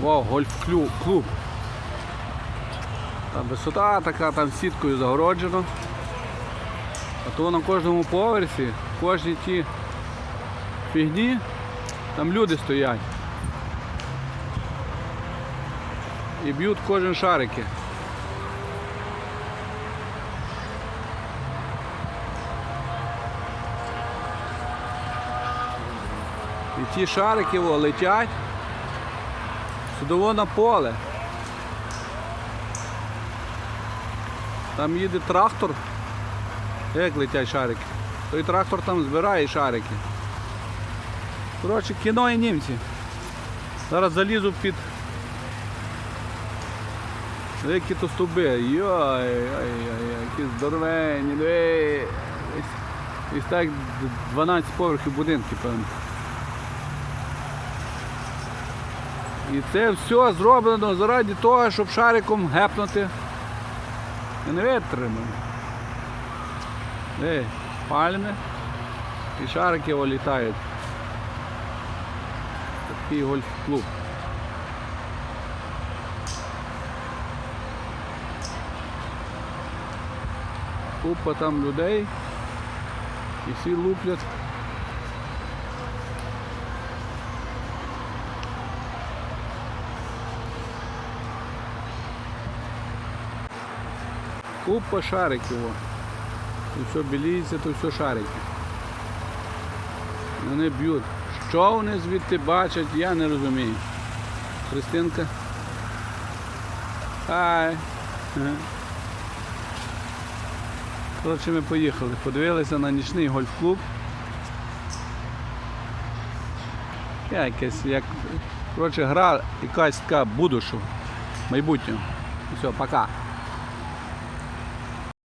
Во, гольф-клуб. Там висота така, там сіткою загороджено. А то на кожному поверсі, в кожній ті фігні, там люди стоять. І б'ють кожен шарики. І ті шарики о, летять судово на поле. Там їде трактор. Як летять шарики? Той трактор там збирає шарики. Коротше, кіно і німці. Зараз залізу під Які то стовби. Йой, ой, ой, які здоровенні. диви. Ось- Ось так 12 поверхів будинків, певно. І це все зроблено заради того, щоб шариком гепнути. І не витримано. Ей, пальми і шарики вилітають. Такий гольф-клуб. Купа там людей. І всі луплять. Купа шариків. о. Все біліється, то все шарики. Вони б'ють. Що вони звідти бачать, я не розумію. Христинка. Хай. Коротше, ми поїхали, подивилися на нічний гольф-клуб. Якесь, як, коротше, гра якась така будущого, майбутнього. Все, пока.